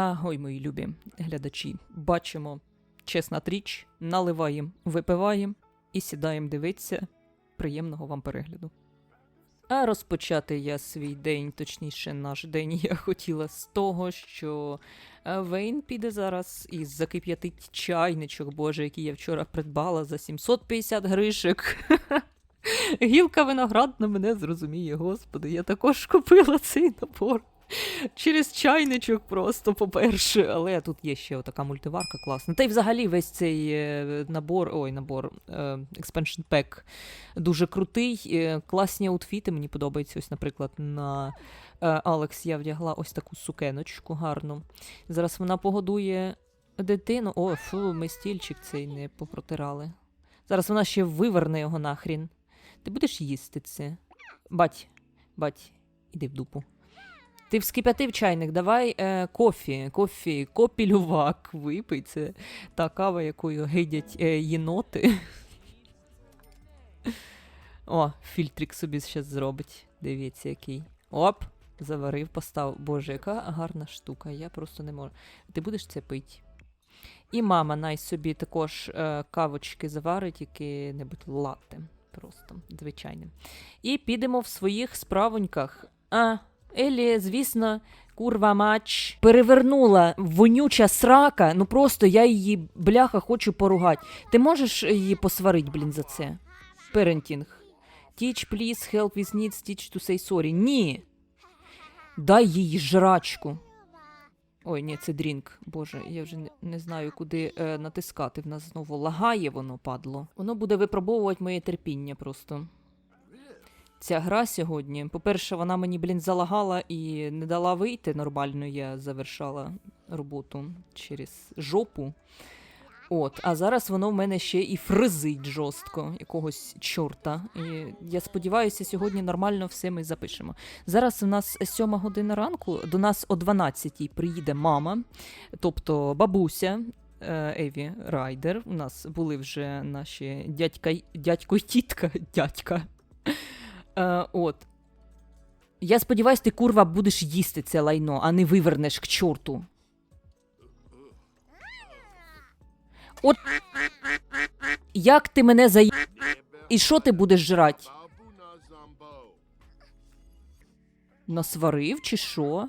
А, ой, мої любі глядачі, бачимо чесна річ, наливаємо, випиваємо і сідаємо дивитися. Приємного вам перегляду. А розпочати я свій день, точніше, наш день, я хотіла з того, що е, Вейн піде зараз і закип'ятить чайничок, боже, який я вчора придбала за 750 гришек. Гілка виноградна мене зрозуміє, господи, я також купила цей набор. Через чайничок просто, по-перше, але тут є ще отака мультиварка класна. Та й взагалі весь цей е, набор, ой, набор, е, expansion pack дуже крутий. е, Класні аутфіти, мені подобається. Ось, наприклад, на е, Алекс я вдягла ось таку сукеночку гарну. Зараз вона погодує дитину. О, фу, ми стільчик цей не попротирали. Зараз вона ще виверне його нахрін. Ти будеш їсти це? Бать, бать, іди в дупу. Ти вскип'ятив чайник, давай е, кофі, кофі, копілювак, випий. Це та кава, якою гидять е, єноти. О, фільтрик собі зараз зробить. Дивіться, який. Оп! Заварив, поставив. Боже, яка гарна штука. Я просто не можу. Ти будеш це пити? І мама най собі також е, кавочки заварить, яке-небудь латте. Просто звичайне. І підемо в своїх справоньках. А, Елі, звісно, курва мач. Перевернула вонюча срака. Ну просто я її, бляха, хочу поругати. Ти можеш її посварити, блін, за це? Парентінг. Teach, please, help with needs, teach to say sorry. Ні. Дай їй жрачку. Ой, ні, це дрінк. Боже, я вже не знаю, куди е, натискати. В нас знову лагає воно падло. Воно буде випробовувати моє терпіння просто. Ця гра сьогодні. По-перше, вона мені, блін, залагала і не дала вийти нормально. Я завершала роботу через жопу. От, а зараз воно в мене ще і фризить жорстко якогось чорта. І я сподіваюся, сьогодні нормально все ми запишемо. Зараз у нас сьома година ранку, до нас о 12-й приїде мама, тобто бабуся. е, Еві Райдер. У нас були вже наші дядька, дядько й тітка, дядька. Е, от. Я сподіваюся, ти курва будеш їсти це лайно, а не вивернеш к чорту. От як ти мене заї... І що ти будеш жрати? Насварив чи що?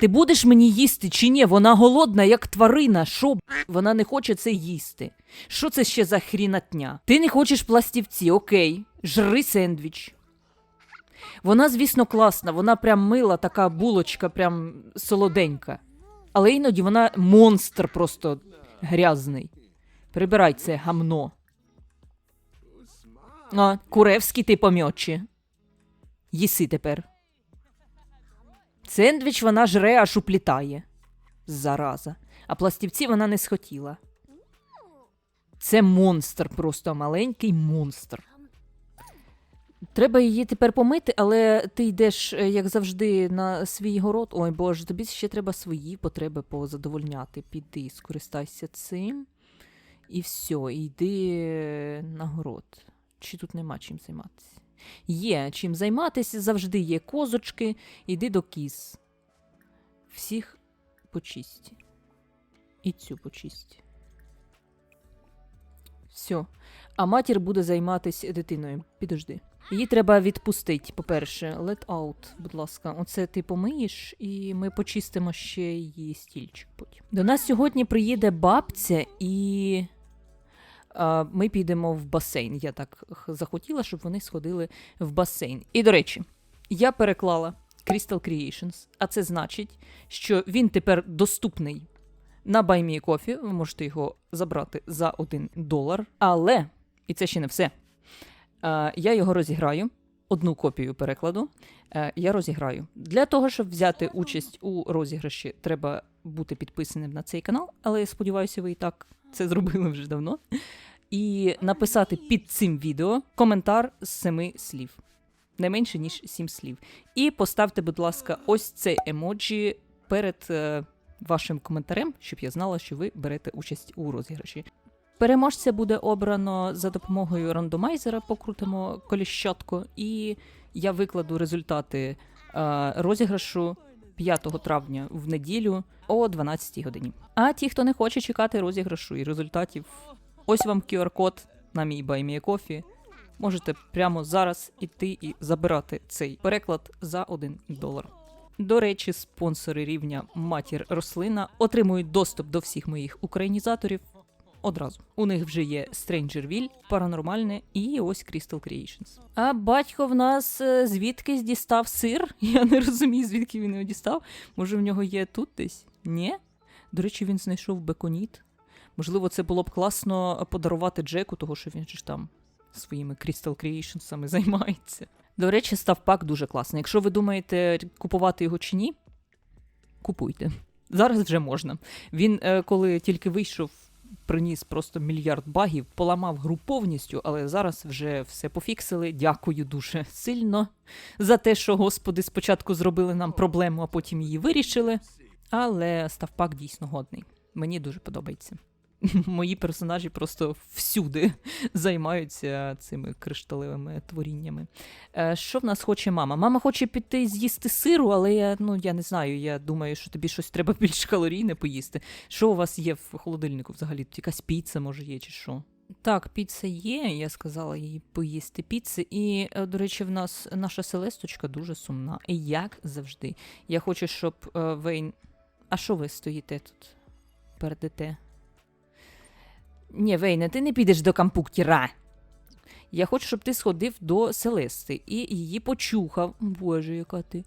Ти будеш мені їсти чи ні? Вона голодна, як тварина. Що вона не хоче це їсти? Що це ще за хрінатня? Ти не хочеш пластівці, окей. Жри сендвіч. Вона, звісно, класна, вона прям мила, така булочка, прям солоденька. Але іноді вона монстр просто грязний. Прибирай це гамно. А, куревський ти помьочі. Їси тепер. Сендвіч вона жре, аж уплітає. Зараза. А пластівці вона не схотіла. Це монстр, просто маленький монстр. Треба її тепер помити, але ти йдеш, е, як завжди, на свій город. Ой боже, тобі ще треба свої потреби позадовольняти. Піди, скористайся цим. І все, йди на город. Чи тут нема чим займатися? Є чим займатися, завжди є козочки. Йди до кіз. Всіх почисті. І цю почисті. Все. А матір буде займатися дитиною. Підожди. Її треба відпустити, по-перше. Let out, будь ласка. Оце ти помиєш, і ми почистимо ще її стільчик потім. До нас сьогодні приїде бабця, і ми підемо в басейн. Я так захотіла, щоб вони сходили в басейн. І до речі, я переклала Crystal Creations, а це значить, що він тепер доступний на BuyMeCoffee. Ви можете його забрати за 1 долар. Але, і це ще не все. Я його розіграю. Одну копію перекладу е, я розіграю. Для того, щоб взяти участь у розіграші, треба бути підписаним на цей канал, але я сподіваюся, ви і так це зробили вже давно. І написати під цим відео коментар з семи слів. Не менше, ніж сім слів. І поставте, будь ласка, ось це емоджі перед е, вашим коментарем, щоб я знала, що ви берете участь у розіграші. Переможця буде обрано за допомогою рандомайзера, покрутимо коліщатку, і я викладу результати е, розіграшу 5 травня в неділю о 12 годині. А ті, хто не хоче чекати розіграшу і результатів, ось вам QR-код на мій BuyMeACoffee. Можете прямо зараз іти і забирати цей переклад за 1 долар. До речі, спонсори рівня Матір Рослина отримують доступ до всіх моїх українізаторів одразу. У них вже є Strangerville, Паранормальне і ось Crystal Creations. А батько в нас е, звідкись дістав сир? Я не розумію, звідки він його дістав. Може, в нього є тут десь? Ні? До речі, він знайшов беконіт. Можливо, це було б класно подарувати Джеку, того що він ж там своїми Crystal Creations'ами займається. До речі, ставпак дуже класний. Якщо ви думаєте купувати його чи ні, купуйте. Зараз вже можна. Він, е, коли тільки вийшов, приніс просто мільярд багів, поламав гру повністю, але зараз вже все пофіксили. Дякую дуже сильно за те, що господи спочатку зробили нам проблему, а потім її вирішили. Але ставпак дійсно годний. Мені дуже подобається. Мої персонажі просто всюди займаються цими кришталевими творіннями. Е, що в нас хоче мама? Мама хоче піти з'їсти сиру, але я, ну, я не знаю. Я думаю, що тобі щось треба більш калорійне поїсти. Що у вас є в холодильнику взагалі? Тут якась піца, може, є, чи що? Так, піца є, я сказала їй поїсти піци. І, е, до речі, в нас наша селесточка дуже сумна. І як завжди. Я хочу, щоб е, Вейн. А що ви стоїте тут? Передите? Ні, Вейне, ти не підеш до кампуктіра. Я хочу, щоб ти сходив до Селести і її почухав. Боже, яка ти.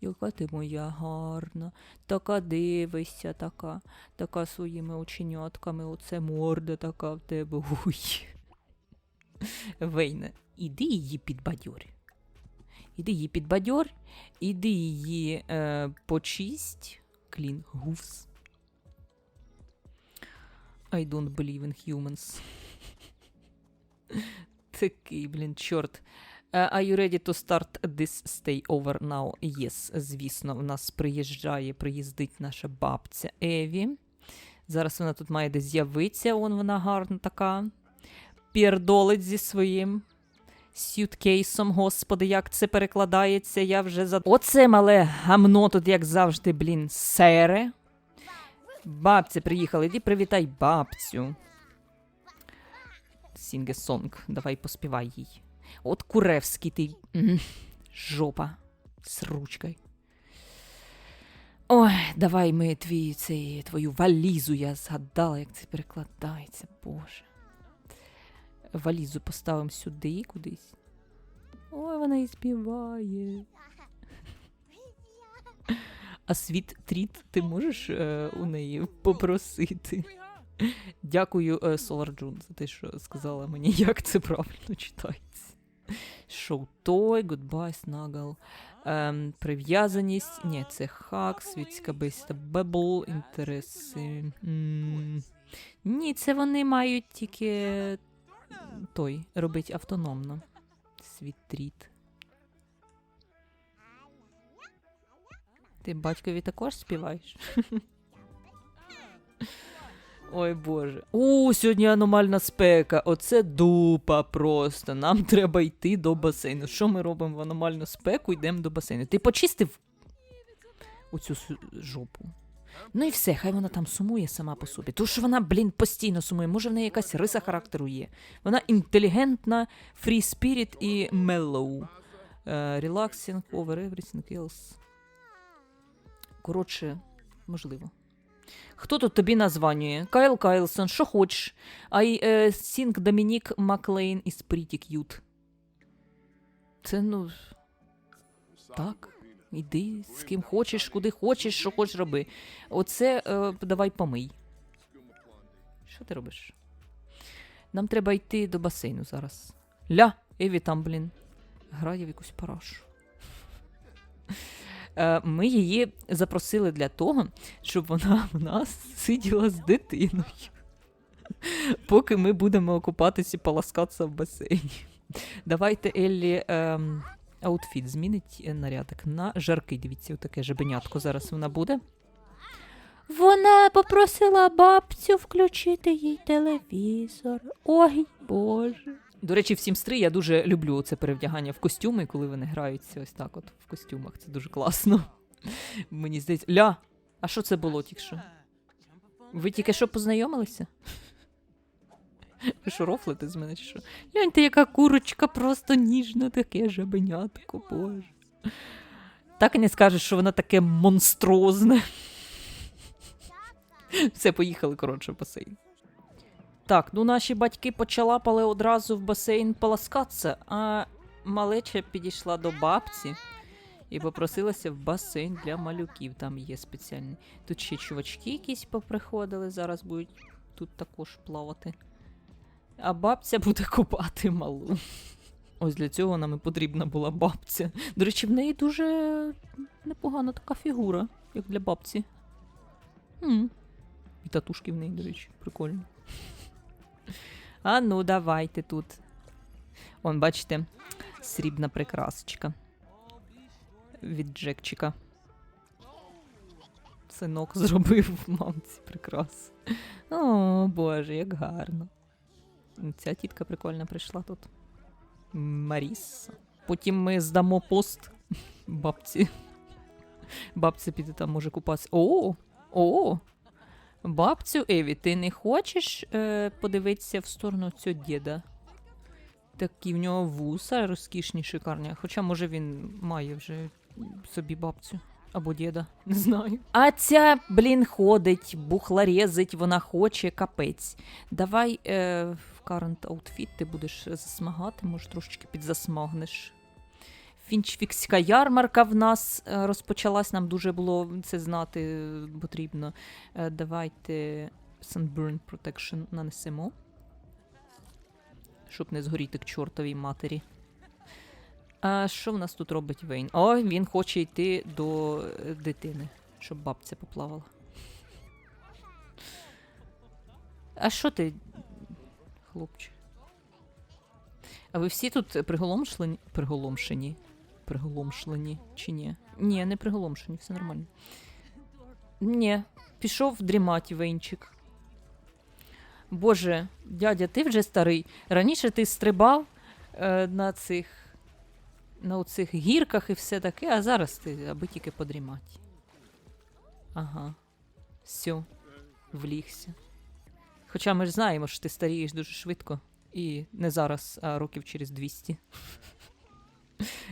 Яка ти моя гарна, така дивишся, така, така своїми оченятками, оце морда така в тебе. Уй. Вейне, іди її підбадьор. Іди її підбадьор, іди її е, почисть. Клін гуфс. I don't believe in humans. Такий, блін, чорт. Uh, are you ready to start this stay over now? Yes, звісно, в нас приїжджає, приїздить наша бабця Еві. Зараз вона тут має десь з'явитися, он вона гарна така. Пірдолить зі своїм сюткейсом, господи, як це перекладається, я вже за. Оце мале гамно тут, як завжди, блін, сере. Бабця приїхала, іди привітай бабцю. Сінге сонг, давай поспівай їй. От куревський ти. Жопа. З ручкою. Ой, давай ми твій, цей, твою валізу, я згадала, як це перекладається, Боже. Валізу поставимо сюди кудись. Ой, вона і співає. А світ тріт ти можеш е, у неї попросити? Дякую, е, Solar June, за те, що сказала мені, як це правильно читається. Шоу той, goodbye, snuggle. Ем, прив'язаність. Ні, це хак, світська бесіда, бебл, інтереси. Ні, це вони мають тільки той робить автономно. Світ тріт. Ти батькові також співаєш? Ой Боже. У, сьогодні аномальна спека. Оце дупа просто. Нам треба йти до басейну. Що ми робимо в аномальну спеку? Йдемо до басейну. Ти почистив оцю жопу. Ну і все, хай вона там сумує сама по собі. Тому що вона, блін, постійно сумує. Може, в неї якась риса характеру є. Вона інтелігентна, free spirit і mellow. Е, Relaxing over everything else. Коротше, можливо. Хто тут тобі названює? Кайл Кайлсон, що хочеш? I think Домінік Маклейн is pretty cute. Це ну. Так. Іди з ким хочеш, куди хочеш, що хочеш роби. Оце е, давай помий. Що ти робиш? Нам треба йти до басейну зараз. Ля, Еві там, блін, грає в якусь парашу. Е, Ми її запросили для того, щоб вона в нас сиділа з дитиною. Поки ми будемо окупатися і полоскатися в басейні. Давайте Еллі ем, аутфіт змінить е, нарядок на жаркий. Дивіться, таке жабенятко зараз вона буде. Вона попросила бабцю включити їй телевізор. Ой, Боже. До речі, в Sims 3 я дуже люблю це перевдягання в костюми, коли вони граються ось так от в костюмах. Це дуже класно. Мені здається. Ля! А що це було тільки що? Ви тільки що познайомилися? Ви що рофлите з мене чи що? Гляньте, яка курочка, просто ніжна, таке жабенятко, боже. Так і не скажеш, що вона таке монстрозне. Все, поїхали, коротше, в басейн. Так, ну наші батьки почалапали одразу в басейн поласкатися, а малеча підійшла до бабці і попросилася в басейн для малюків. Там є спеціальний. Тут ще чувачки якісь поприходили, зараз будуть тут також плавати. А бабця буде купати малу. Ось для цього нам і потрібна була бабця. До речі, в неї дуже непогана така фігура, як для бабці. м І татушки в неї, до речі, прикольно. А ну, давайте тут. Вон, бачите, срібна прикрасочка. Від Джекчика. Синок зробив мамці прикрас. О, Боже, як гарно. Ця тітка прикольна прийшла тут. Маріс. Потім ми здамо пост бабці. Бабця піде там може купатися. О! О! Бабцю Еві, ти не хочеш е, подивитися в сторону цього діда? Такі в нього вуса розкішні, шикарні. Хоча, може, він має вже собі бабцю. Або діда, не знаю. А ця, блін, ходить, бухларезить, вона хоче капець. Давай е, в current outfit ти будеш засмагати, може трошечки підзасмагнеш. Фінчфікська ярмарка в нас е, розпочалась, нам дуже було це знати потрібно. Е, давайте Sunburn Protection нанесемо. Щоб не згоріти к чортовій матері. А що в нас тут робить Вейн? О, він хоче йти до е, дитини, щоб бабця поплавала. А що ти, хлопче? А ви всі тут приголомшлені? Приголомшені? Приголомшлені чи ні? Ні, не приголомшені, все нормально. Ні, пішов дрімати Вейнчик. Боже, дядя, ти вже старий. Раніше ти стрибав е, на цих на оцих гірках і все таке, а зараз ти аби тільки подрімати. Ага. Все, влігся. Хоча ми ж знаємо, що ти старієш дуже швидко. І не зараз, а років через 200.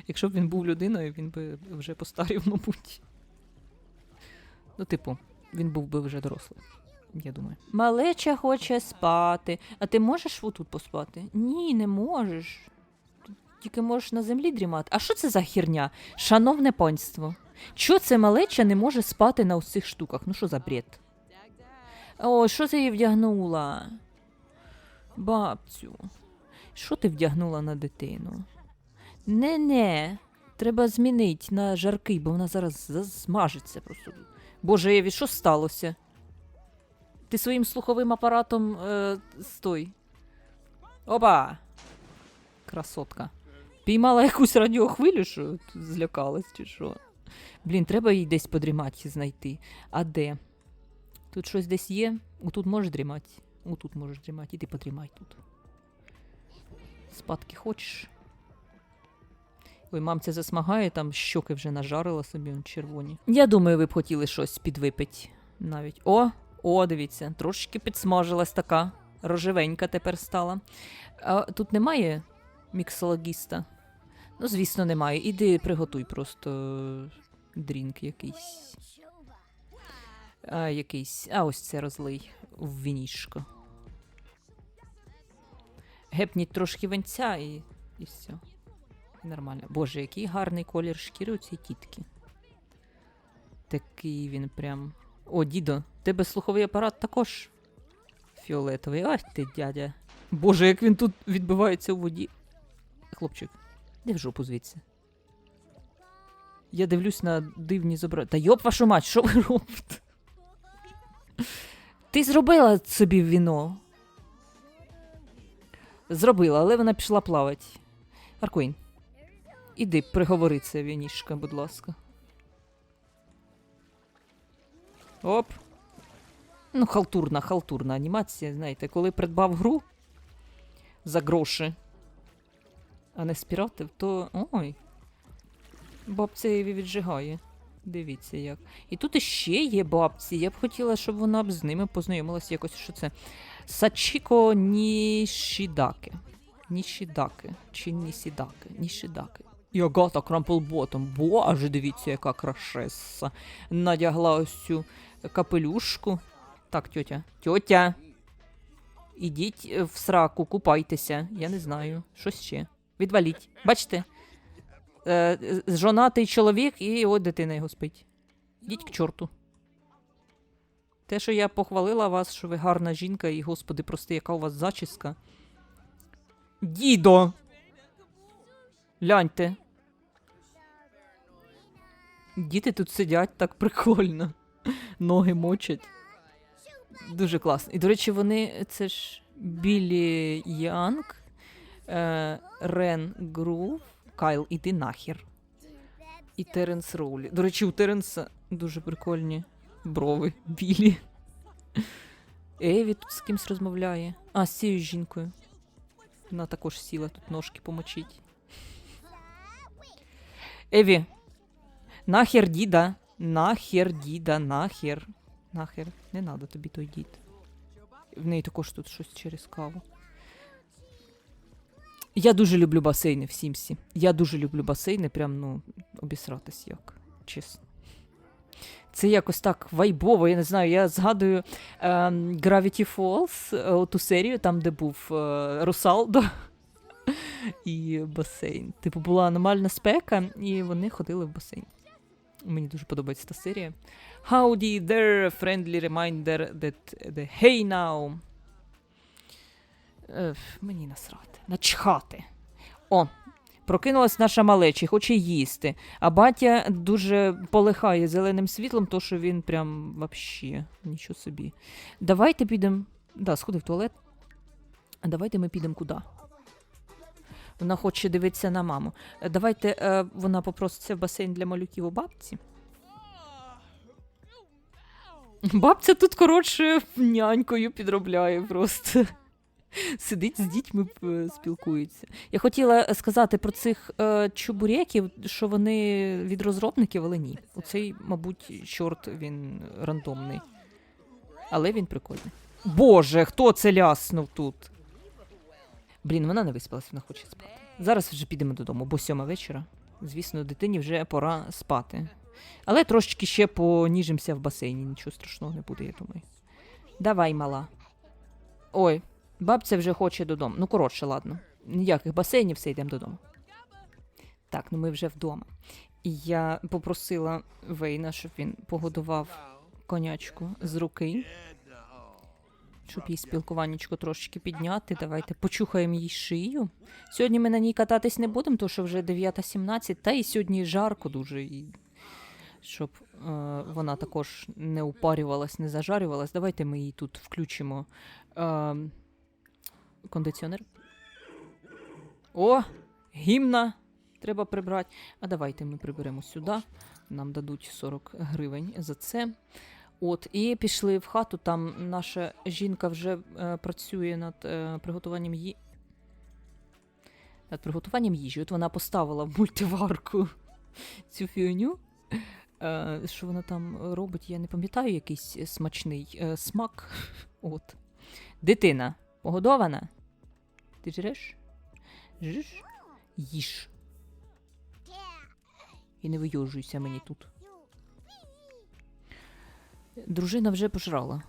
Якщо б він був людиною, він би вже постарів, мабуть. Ну, типу, він був би вже дорослий, я думаю. Малеча хоче спати. А ти можеш отут поспати? Ні, не можеш. Тільки можеш на землі дрімати. А що це за херня? Шановне панство. Чо це малеча не може спати на усіх штуках? Ну що за бред? О, що ти її вдягнула? Бабцю, що ти вдягнула на дитину? Не-не, треба змінити на жаркий, бо вона зараз засмажиться просто. Боже, Еві, що сталося? Ти своїм слуховим апаратом е, стой. Опа! Красотка. Піймала якусь радіохвилю, що злякалась, чи що. Блін, треба їй десь подрімати знайти. А де? Тут щось десь є? Отут можеш дрімати? Отут можеш дрімати, іди подрімай тут. Спадки хочеш? Ой, мамця засмагає, там щоки вже нажарила собі он червоні. Я думаю, ви б хотіли щось підвипити навіть. О, о, дивіться, трошечки підсмажилась така. Рожевенька тепер стала. А тут немає міксологіста? Ну, звісно, немає. Іди приготуй просто дрінк якийсь. А, якийсь. А ось це розлий в вінішко. Гепніть трошки венця і, і все. Нормально. Боже, який гарний колір шкіри у цій тітки. Такий він прям. О, дідо, тебе слуховий апарат також фіолетовий. Ай ти, дядя. Боже, як він тут відбивається у воді. Хлопчик, де в жопу звідси? Я дивлюсь на дивні зображення. Та йоп вашу мать, що ви робите? Ти зробила собі віно. Зробила, але вона пішла плавати. Аркуін, іди, приговори це вінішка, будь ласка. Оп. Ну, халтурна, халтурна анімація, знаєте, коли придбав гру за гроші, а не спіратив, то. Ой. Бабця її віджигає. Дивіться як. І тут іще є бабці. Я б хотіла, щоб вона б з ними познайомилася якось, що це. Сачіко Нішідаке. Нішідаке. Чи Нісідаке? Нішідаке. І Агата Крамплботом. Боже, дивіться, яка крашеса. Надягла ось цю капелюшку. Так, тьотя. Тьотя. Ідіть в сраку, купайтеся. Я не знаю. Що ще? Відваліть. Бачите? Е, жонатий чоловік і от дитина його спить. Ідіть к чорту. Те, що я похвалила вас, що ви гарна жінка, і господи, прости, яка у вас зачіска. Дідо! Гляньте. Діти тут сидять так прикольно. Ноги мочать. Дуже класно. І, до речі, вони це ж Білі Янг, е, Рен Грув, Кайл, іди нахер. І Теренс Роулі. До речі, у Теренса дуже прикольні брови білі. Еві тут з кимсь розмовляє. А, з цією жінкою. Вона також сіла тут ножки помочить. Еві. Нахер діда. Нахер діда, нахер. Нахер. Не надо тобі той дід. В неї також тут щось через каву. Я дуже люблю басейни в Сімсі. Я дуже люблю басейни, прям, ну, обісратись як, чесно. Це якось так вайбово, я не знаю. Я згадую ем, Gravity Falls, е, ту серію, там, де був е, Русалдо і басейн. Типу, була аномальна спека, і вони ходили в басейн. Мені дуже подобається та серія. Howdy there, friendly reminder that the hey now. Е, мені насрати. Начхати. О, прокинулась наша малеча, хоче їсти. А батя дуже полихає зеленим світлом, то що він прям вообще нічого собі. Давайте підемо. Да, сходи в туалет. А давайте ми підемо куди? Вона хоче дивитися на маму. Е, Давайте е, вона попроситься в басейн для малюків у бабці. Бабця тут, коротше, нянькою підробляє просто. Сидить з дітьми е, спілкується. Я хотіла сказати про цих е, чебуреків, що вони від розробників, але ні. Оцей, мабуть, чорт він рандомний. Але він прикольний. Боже, хто це ляснув тут? Блін, вона не виспалась, вона хоче спати. Зараз вже підемо додому, бо сьома вечора. Звісно, дитині вже пора спати. Але трошечки ще поніжимося в басейні, нічого страшного не буде, я думаю. Давай, мала. Ой, бабця вже хоче додому. Ну, коротше, ладно. Ніяких басейнів, все йдемо додому. Так, ну ми вже вдома. І я попросила Вейна, щоб він погодував конячку з руки. Щоб їй спілкуваннячко трошечки підняти. Давайте почухаємо їй шию. Сьогодні ми на ній кататись не будемо, тому що вже 9.17, та і сьогодні жарко дуже. І щоб е, вона також не упарювалась, не зажарювалась. Давайте ми їй тут включимо е, кондиціонер. О, гімна треба прибрати. А давайте ми приберемо сюди. Нам дадуть 40 гривень за це. От, і пішли в хату. Там наша жінка вже е, працює над е, приготуванням їжі. Над приготуванням їжі. От вона поставила в мультиварку цю фігню. Е, що вона там робить, я не пам'ятаю якийсь смачний е, смак. От. Дитина погодована? Ти жреш? Жиш? Їж. І не вийожуйся мені тут. Дружина вже пожрала.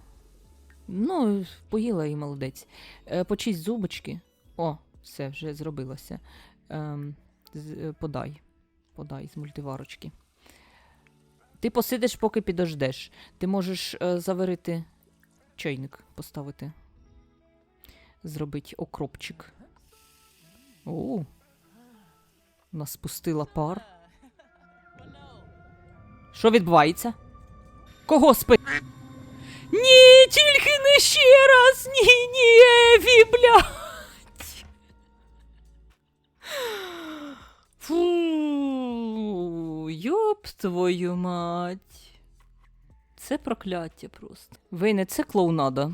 Ну, поїла і молодець. Е, почисть зубочки. О, все, вже зробилося. Ем, е, подай. Подай з мультиварочки. Ти посидиш, поки підождеш. Ти можеш е, заварити чайник, поставити. Зробити окропчик. О. Вона спустила пар. Що відбувається? Кого спи? Ні, тільки не ще раз! Ні, ні, Еві, блядь! Фу, йоп твою мать. Це прокляття просто. Вийне, це клоунада.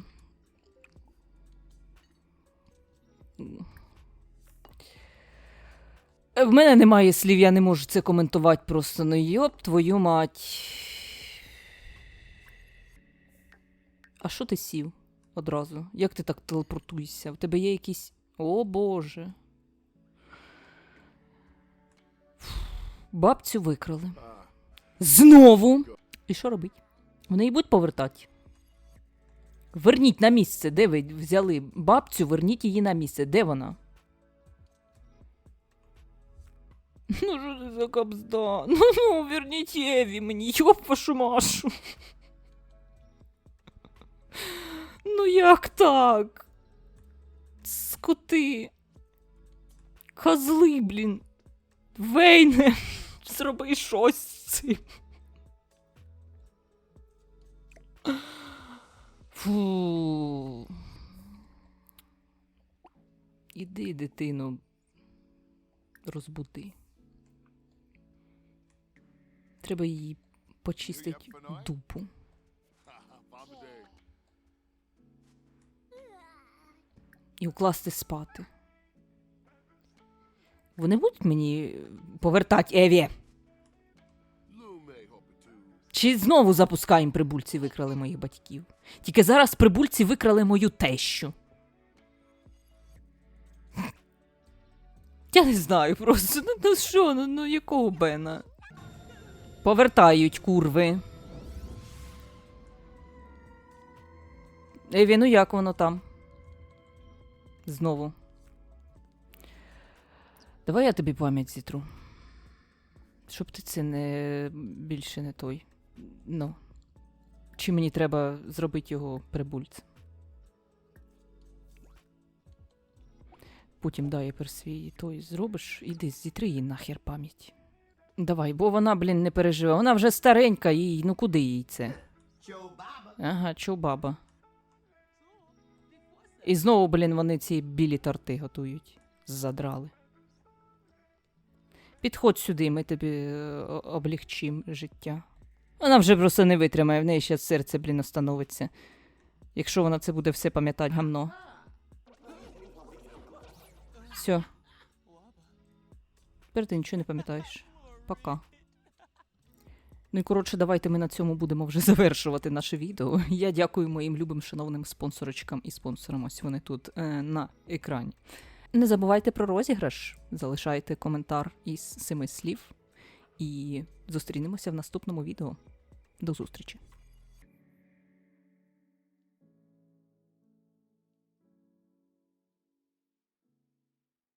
Е, В мене немає слів, я не можу це коментувати просто. Ну йоп, твою мать. А що ти сів одразу? Як ти так телепортуєшся? В тебе є якісь. О Боже. Бабцю викрали. Знову. І що робить? Вони її будуть повертати. Верніть на місце, де ви взяли бабцю, верніть її на місце. Де вона? Ну, що це за кабзда? Ну, ну, верніть Еві мені, йоп вашу. Ну як так? Скоти. Козли, блін. Вейне, зроби щось з цим. Фу. Іди, дитину, розбуди. Треба її почистити дупу. І укласти спати. Вони будуть мені повертати Еві? Чи знову запускаємо прибульці викрали моїх батьків? Тільки зараз прибульці викрали мою тещу. Я не знаю просто. Ну, ну що, ну, ну якого Бена? Повертають курви. Еві, ну як воно там? Знову. Давай я тобі пам'ять зітру. Щоб ти це не більше не той. Ну. Чи мені треба зробити його прибульцем? Потім дай пер свій той зробиш, іди, зітри їй нахер пам'ять. Давай, бо вона, блін, не переживе. Вона вже старенька, їй, ну куди їй це? Ага, чубаба. І знову, блін, вони ці білі торти готують. Задрали. Підходь сюди, ми тобі е, облегчим життя. Вона вже просто не витримає, в неї ще серце, блін, остановиться. Якщо вона це буде все пам'ятати гамно. Все. Тепер ти нічого не пам'ятаєш. Пока. Ну і коротше, давайте ми на цьому будемо вже завершувати наше відео. Я дякую моїм любим шановним спонсорочкам і спонсорам. Ось вони тут е, на екрані. Не забувайте про розіграш, залишайте коментар із семи слів. І зустрінемося в наступному відео. До зустрічі!